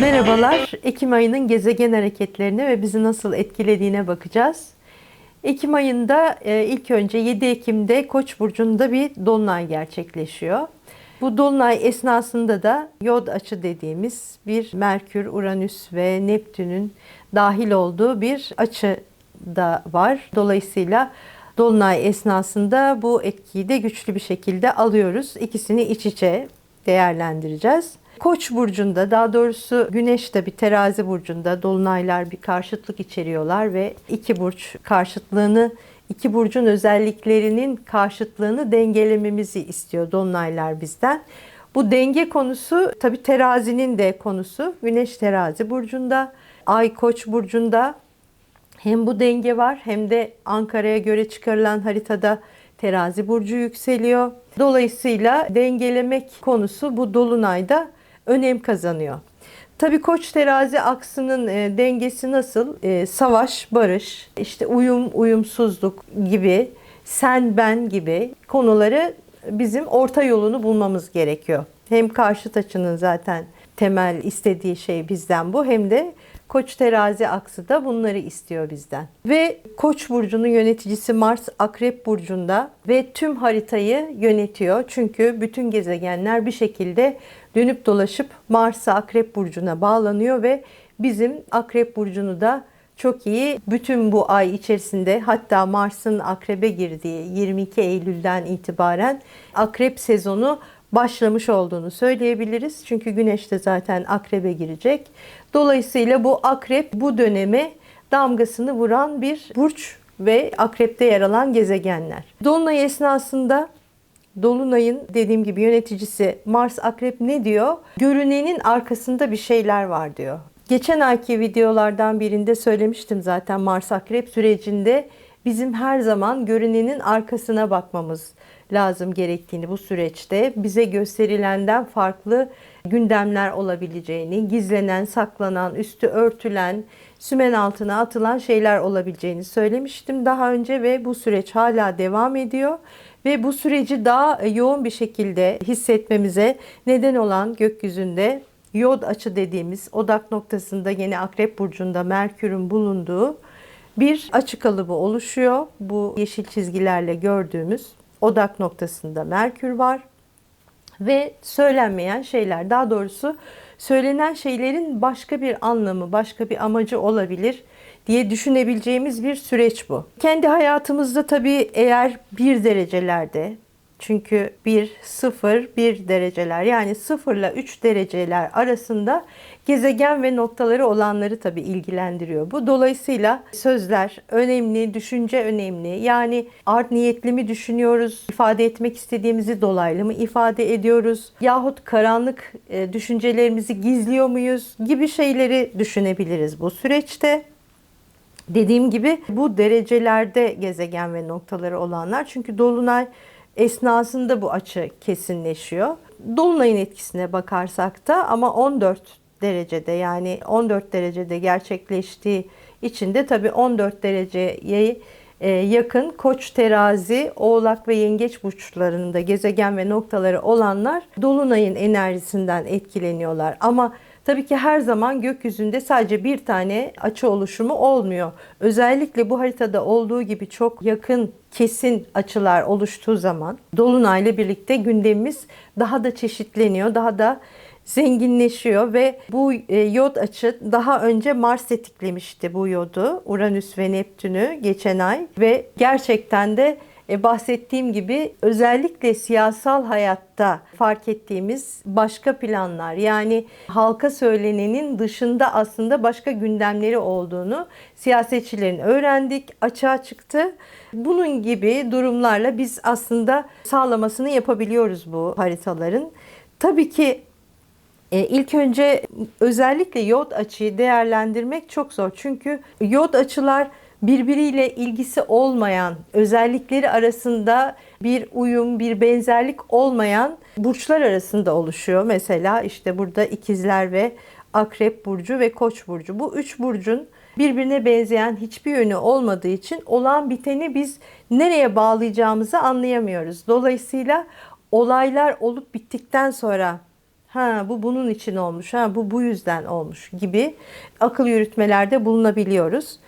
Merhabalar. Ekim ayının gezegen hareketlerine ve bizi nasıl etkilediğine bakacağız. Ekim ayında e, ilk önce 7 Ekim'de Koç burcunda bir dolunay gerçekleşiyor. Bu dolunay esnasında da yod açı dediğimiz bir Merkür, Uranüs ve Neptün'ün dahil olduğu bir açı da var. Dolayısıyla dolunay esnasında bu etkiyi de güçlü bir şekilde alıyoruz. İkisini iç içe değerlendireceğiz. Koç burcunda daha doğrusu Güneş de bir terazi burcunda dolunaylar bir karşıtlık içeriyorlar ve iki burç karşıtlığını iki burcun özelliklerinin karşıtlığını dengelememizi istiyor dolunaylar bizden. Bu denge konusu tabi terazinin de konusu. Güneş terazi burcunda, ay koç burcunda. Hem bu denge var hem de Ankara'ya göre çıkarılan haritada terazi burcu yükseliyor. Dolayısıyla dengelemek konusu bu dolunayda önem kazanıyor. Tabii koç terazi aksının e, dengesi nasıl? E, savaş, barış, işte uyum, uyumsuzluk gibi, sen ben gibi konuları bizim orta yolunu bulmamız gerekiyor. Hem karşı açının zaten temel istediği şey bizden bu hem de Koç terazi aksı da bunları istiyor bizden. Ve Koç burcunun yöneticisi Mars Akrep burcunda ve tüm haritayı yönetiyor. Çünkü bütün gezegenler bir şekilde dönüp dolaşıp Mars'a Akrep burcuna bağlanıyor ve bizim Akrep burcunu da çok iyi bütün bu ay içerisinde hatta Mars'ın akrebe girdiği 22 Eylül'den itibaren akrep sezonu başlamış olduğunu söyleyebiliriz. Çünkü güneş de zaten akrebe girecek. Dolayısıyla bu akrep bu döneme damgasını vuran bir burç ve akrepte yer alan gezegenler. Dolunay esnasında Dolunay'ın dediğim gibi yöneticisi Mars Akrep ne diyor? Görünenin arkasında bir şeyler var diyor. Geçen ayki videolardan birinde söylemiştim zaten Mars Akrep sürecinde bizim her zaman görünenin arkasına bakmamız lazım gerektiğini bu süreçte bize gösterilenden farklı gündemler olabileceğini, gizlenen, saklanan, üstü örtülen, sümen altına atılan şeyler olabileceğini söylemiştim daha önce ve bu süreç hala devam ediyor ve bu süreci daha yoğun bir şekilde hissetmemize neden olan gökyüzünde yod açı dediğimiz odak noktasında yine Akrep burcunda Merkür'ün bulunduğu bir açı kalıbı oluşuyor. Bu yeşil çizgilerle gördüğümüz odak noktasında Merkür var ve söylenmeyen şeyler daha doğrusu söylenen şeylerin başka bir anlamı, başka bir amacı olabilir diye düşünebileceğimiz bir süreç bu. Kendi hayatımızda tabii eğer bir derecelerde çünkü 1, 0, 1 dereceler yani 0 ile 3 dereceler arasında gezegen ve noktaları olanları tabii ilgilendiriyor. Bu dolayısıyla sözler önemli, düşünce önemli. Yani art niyetli mi düşünüyoruz, ifade etmek istediğimizi dolaylı mı ifade ediyoruz yahut karanlık e, düşüncelerimizi gizliyor muyuz gibi şeyleri düşünebiliriz bu süreçte. Dediğim gibi bu derecelerde gezegen ve noktaları olanlar çünkü dolunay esnasında bu açı kesinleşiyor. Dolunayın etkisine bakarsak da ama 14 derecede yani 14 derecede gerçekleştiği için de tabii 14 dereceye e, yakın koç terazi, oğlak ve yengeç burçlarında gezegen ve noktaları olanlar dolunayın enerjisinden etkileniyorlar. Ama Tabii ki her zaman gökyüzünde sadece bir tane açı oluşumu olmuyor. Özellikle bu haritada olduğu gibi çok yakın kesin açılar oluştuğu zaman dolunayla birlikte gündemimiz daha da çeşitleniyor, daha da zenginleşiyor ve bu e, yod açı daha önce Mars tetiklemişti bu yodu. Uranüs ve Neptün'ü geçen ay ve gerçekten de bahsettiğim gibi özellikle siyasal hayatta fark ettiğimiz başka planlar yani halka söylenenin dışında aslında başka gündemleri olduğunu siyasetçilerin öğrendik, açığa çıktı. Bunun gibi durumlarla biz aslında sağlamasını yapabiliyoruz bu haritaların. Tabii ki e, ilk önce özellikle yod açıyı değerlendirmek çok zor. Çünkü yod açılar birbiriyle ilgisi olmayan, özellikleri arasında bir uyum, bir benzerlik olmayan burçlar arasında oluşuyor. Mesela işte burada ikizler ve akrep burcu ve koç burcu. Bu üç burcun birbirine benzeyen hiçbir yönü olmadığı için olan biteni biz nereye bağlayacağımızı anlayamıyoruz. Dolayısıyla olaylar olup bittikten sonra Ha bu bunun için olmuş. Ha bu bu yüzden olmuş gibi akıl yürütmelerde bulunabiliyoruz.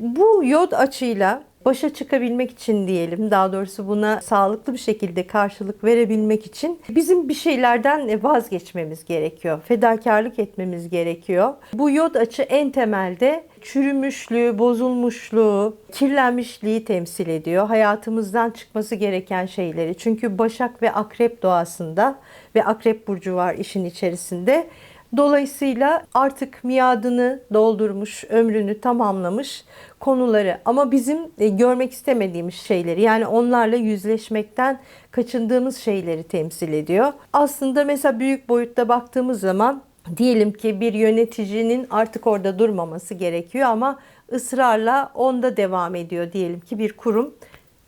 Bu yod açıyla başa çıkabilmek için diyelim daha doğrusu buna sağlıklı bir şekilde karşılık verebilmek için bizim bir şeylerden vazgeçmemiz gerekiyor. Fedakarlık etmemiz gerekiyor. Bu yod açı en temelde çürümüşlüğü, bozulmuşluğu, kirlenmişliği temsil ediyor. Hayatımızdan çıkması gereken şeyleri. Çünkü Başak ve Akrep doğasında ve Akrep burcu var işin içerisinde. Dolayısıyla artık miadını doldurmuş, ömrünü tamamlamış konuları ama bizim e, görmek istemediğimiz şeyleri yani onlarla yüzleşmekten kaçındığımız şeyleri temsil ediyor. Aslında mesela büyük boyutta baktığımız zaman diyelim ki bir yöneticinin artık orada durmaması gerekiyor ama ısrarla onda devam ediyor diyelim ki bir kurum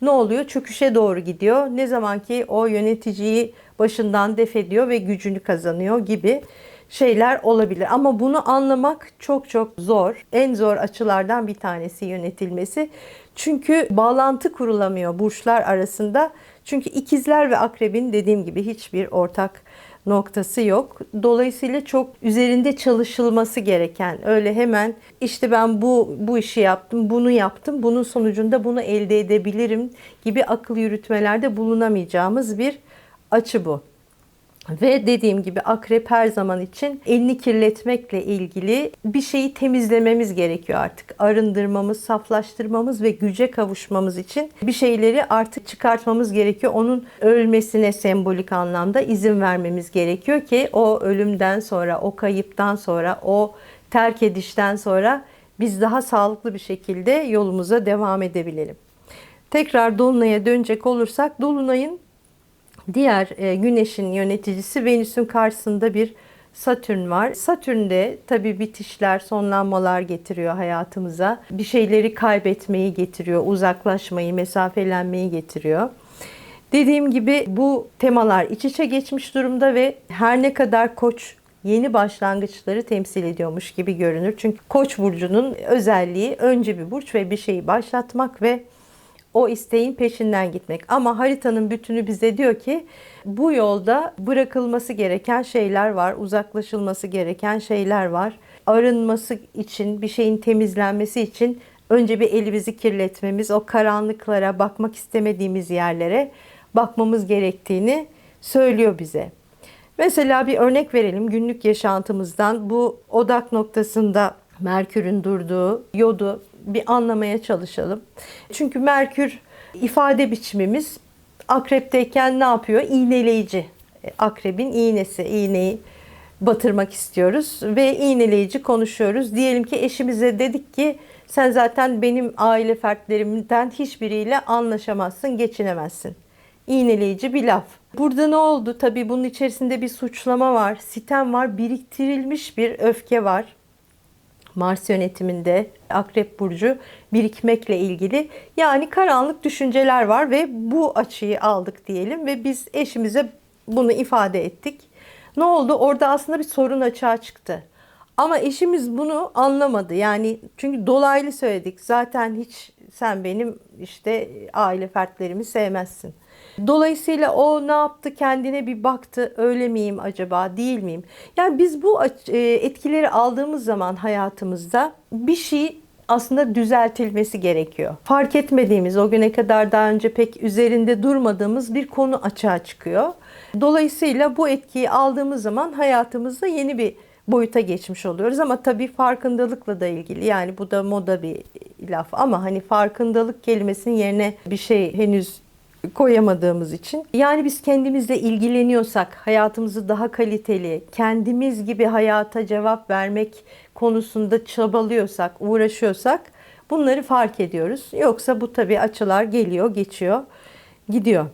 ne oluyor? Çöküşe doğru gidiyor. Ne zaman ki o yöneticiyi başından def ediyor ve gücünü kazanıyor gibi şeyler olabilir. Ama bunu anlamak çok çok zor. En zor açılardan bir tanesi yönetilmesi. Çünkü bağlantı kurulamıyor burçlar arasında. Çünkü ikizler ve akrebin dediğim gibi hiçbir ortak noktası yok. Dolayısıyla çok üzerinde çalışılması gereken öyle hemen işte ben bu bu işi yaptım, bunu yaptım, bunun sonucunda bunu elde edebilirim gibi akıl yürütmelerde bulunamayacağımız bir açı bu. Ve dediğim gibi akrep her zaman için elini kirletmekle ilgili bir şeyi temizlememiz gerekiyor artık. Arındırmamız, saflaştırmamız ve güce kavuşmamız için bir şeyleri artık çıkartmamız gerekiyor. Onun ölmesine sembolik anlamda izin vermemiz gerekiyor ki o ölümden sonra, o kayıptan sonra, o terk edişten sonra biz daha sağlıklı bir şekilde yolumuza devam edebilelim. Tekrar Dolunay'a dönecek olursak Dolunay'ın Diğer e, Güneş'in yöneticisi Venüs'ün karşısında bir Satürn var. Satürn de tabii bitişler, sonlanmalar getiriyor hayatımıza. Bir şeyleri kaybetmeyi getiriyor, uzaklaşmayı, mesafelenmeyi getiriyor. Dediğim gibi bu temalar iç içe geçmiş durumda ve her ne kadar Koç yeni başlangıçları temsil ediyormuş gibi görünür. Çünkü Koç burcunun özelliği önce bir burç ve bir şeyi başlatmak ve o isteğin peşinden gitmek. Ama haritanın bütünü bize diyor ki bu yolda bırakılması gereken şeyler var, uzaklaşılması gereken şeyler var. Arınması için, bir şeyin temizlenmesi için önce bir elimizi kirletmemiz, o karanlıklara, bakmak istemediğimiz yerlere bakmamız gerektiğini söylüyor bize. Mesela bir örnek verelim günlük yaşantımızdan bu odak noktasında Merkür'ün durduğu yodu bir anlamaya çalışalım. Çünkü Merkür ifade biçimimiz akrepteyken ne yapıyor? İğneleyici. Akrebin iğnesi, iğneyi batırmak istiyoruz ve iğneleyici konuşuyoruz. Diyelim ki eşimize dedik ki sen zaten benim aile fertlerimden hiçbiriyle anlaşamazsın, geçinemezsin. İğneleyici bir laf. Burada ne oldu? Tabii bunun içerisinde bir suçlama var, sitem var, biriktirilmiş bir öfke var. Mars yönetiminde Akrep Burcu birikmekle ilgili yani karanlık düşünceler var ve bu açıyı aldık diyelim ve biz eşimize bunu ifade ettik. Ne oldu? Orada aslında bir sorun açığa çıktı. Ama eşimiz bunu anlamadı. Yani çünkü dolaylı söyledik. Zaten hiç sen benim işte aile fertlerimi sevmezsin. Dolayısıyla o ne yaptı kendine bir baktı öyle miyim acaba değil miyim? Yani biz bu e, etkileri aldığımız zaman hayatımızda bir şey aslında düzeltilmesi gerekiyor. Fark etmediğimiz, o güne kadar daha önce pek üzerinde durmadığımız bir konu açığa çıkıyor. Dolayısıyla bu etkiyi aldığımız zaman hayatımızda yeni bir boyuta geçmiş oluyoruz ama tabii farkındalıkla da ilgili. Yani bu da moda bir laf ama hani farkındalık kelimesinin yerine bir şey henüz koyamadığımız için. Yani biz kendimizle ilgileniyorsak, hayatımızı daha kaliteli, kendimiz gibi hayata cevap vermek konusunda çabalıyorsak, uğraşıyorsak bunları fark ediyoruz. Yoksa bu tabii açılar geliyor, geçiyor, gidiyor.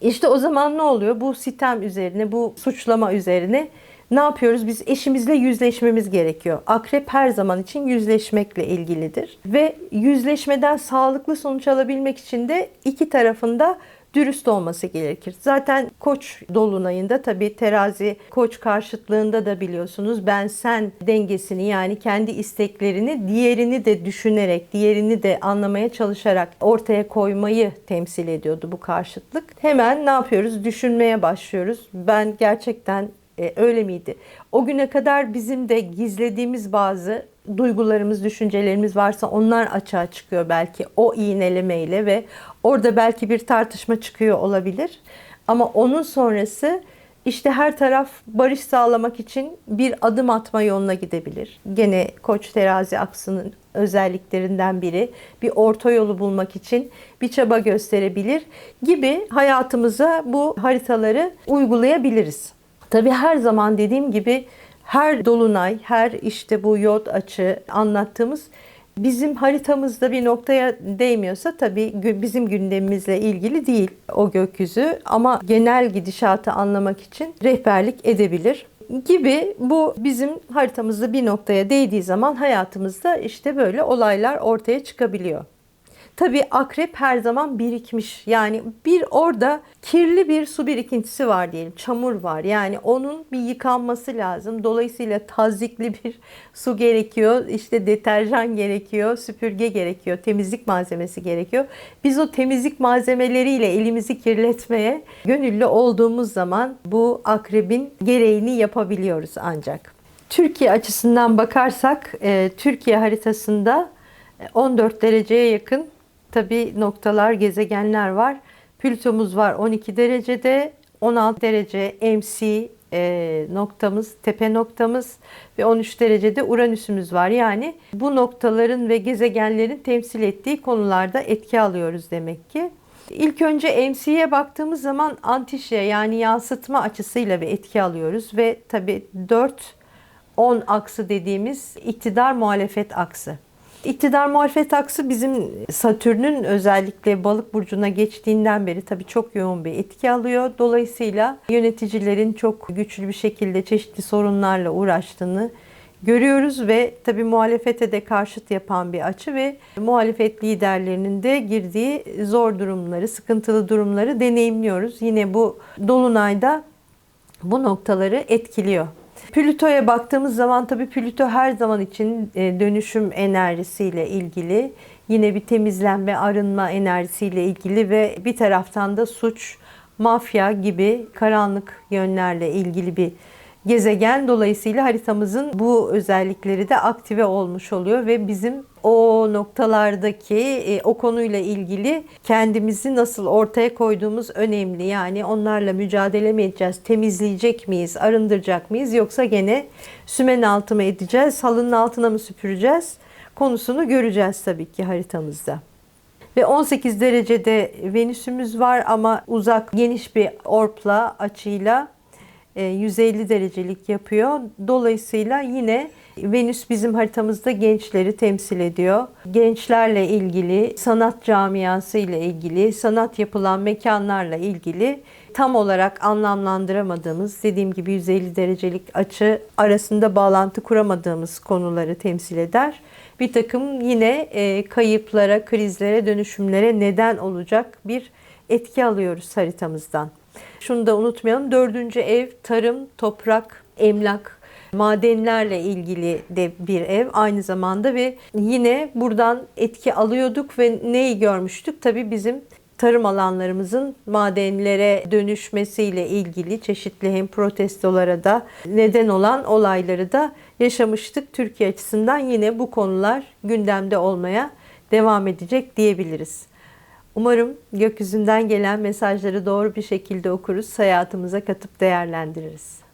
İşte o zaman ne oluyor? Bu sitem üzerine, bu suçlama üzerine ne yapıyoruz? Biz eşimizle yüzleşmemiz gerekiyor. Akrep her zaman için yüzleşmekle ilgilidir. Ve yüzleşmeden sağlıklı sonuç alabilmek için de iki tarafında dürüst olması gerekir. Zaten koç dolunayında tabii terazi koç karşıtlığında da biliyorsunuz ben sen dengesini yani kendi isteklerini diğerini de düşünerek, diğerini de anlamaya çalışarak ortaya koymayı temsil ediyordu bu karşıtlık. Hemen ne yapıyoruz? Düşünmeye başlıyoruz. Ben gerçekten e, öyle miydi? O güne kadar bizim de gizlediğimiz bazı duygularımız, düşüncelerimiz varsa onlar açığa çıkıyor belki o iğnelemeyle ve orada belki bir tartışma çıkıyor olabilir. Ama onun sonrası işte her taraf barış sağlamak için bir adım atma yoluna gidebilir. Gene Koç terazi aksının özelliklerinden biri bir orta yolu bulmak için bir çaba gösterebilir gibi hayatımıza bu haritaları uygulayabiliriz. Tabii her zaman dediğim gibi her dolunay, her işte bu yod açı anlattığımız bizim haritamızda bir noktaya değmiyorsa tabii bizim gündemimizle ilgili değil o gökyüzü ama genel gidişatı anlamak için rehberlik edebilir gibi bu bizim haritamızda bir noktaya değdiği zaman hayatımızda işte böyle olaylar ortaya çıkabiliyor. Tabii akrep her zaman birikmiş. Yani bir orada kirli bir su birikintisi var diyelim. Çamur var. Yani onun bir yıkanması lazım. Dolayısıyla tazikli bir su gerekiyor. İşte deterjan gerekiyor. Süpürge gerekiyor. Temizlik malzemesi gerekiyor. Biz o temizlik malzemeleriyle elimizi kirletmeye gönüllü olduğumuz zaman bu akrebin gereğini yapabiliyoruz ancak. Türkiye açısından bakarsak e, Türkiye haritasında 14 dereceye yakın tabi noktalar, gezegenler var. Plütomuz var 12 derecede, 16 derece MC e, noktamız, tepe noktamız ve 13 derecede Uranüs'ümüz var. Yani bu noktaların ve gezegenlerin temsil ettiği konularda etki alıyoruz demek ki. İlk önce MC'ye baktığımız zaman antişe yani yansıtma açısıyla bir etki alıyoruz ve tabi 4 10 aksı dediğimiz iktidar muhalefet aksı. İktidar muhalefet aksı bizim Satürn'ün özellikle balık burcuna geçtiğinden beri tabii çok yoğun bir etki alıyor. Dolayısıyla yöneticilerin çok güçlü bir şekilde çeşitli sorunlarla uğraştığını görüyoruz ve tabi muhalefete de karşıt yapan bir açı ve muhalefet liderlerinin de girdiği zor durumları, sıkıntılı durumları deneyimliyoruz. Yine bu dolunayda bu noktaları etkiliyor. Plüto'ya baktığımız zaman tabii Plüto her zaman için e, dönüşüm enerjisiyle ilgili. Yine bir temizlenme, arınma enerjisiyle ilgili ve bir taraftan da suç, mafya gibi karanlık yönlerle ilgili bir gezegen. Dolayısıyla haritamızın bu özellikleri de aktive olmuş oluyor ve bizim o noktalardaki e, o konuyla ilgili kendimizi nasıl ortaya koyduğumuz önemli. Yani onlarla mücadele mi edeceğiz, temizleyecek miyiz, arındıracak mıyız yoksa gene sümen altı mı edeceğiz, halının altına mı süpüreceğiz konusunu göreceğiz tabii ki haritamızda. Ve 18 derecede Venüs'ümüz var ama uzak geniş bir orpla açıyla 150 e, derecelik yapıyor. Dolayısıyla yine Venüs bizim haritamızda gençleri temsil ediyor. Gençlerle ilgili, sanat camiası ile ilgili, sanat yapılan mekanlarla ilgili tam olarak anlamlandıramadığımız, dediğim gibi 150 derecelik açı arasında bağlantı kuramadığımız konuları temsil eder. Bir takım yine e, kayıplara, krizlere, dönüşümlere neden olacak bir etki alıyoruz haritamızdan. Şunu da unutmayalım. Dördüncü ev tarım, toprak, emlak, madenlerle ilgili de bir ev aynı zamanda ve yine buradan etki alıyorduk ve neyi görmüştük? Tabii bizim tarım alanlarımızın madenlere dönüşmesiyle ilgili çeşitli hem protestolara da neden olan olayları da yaşamıştık. Türkiye açısından yine bu konular gündemde olmaya devam edecek diyebiliriz. Umarım gökyüzünden gelen mesajları doğru bir şekilde okuruz, hayatımıza katıp değerlendiririz.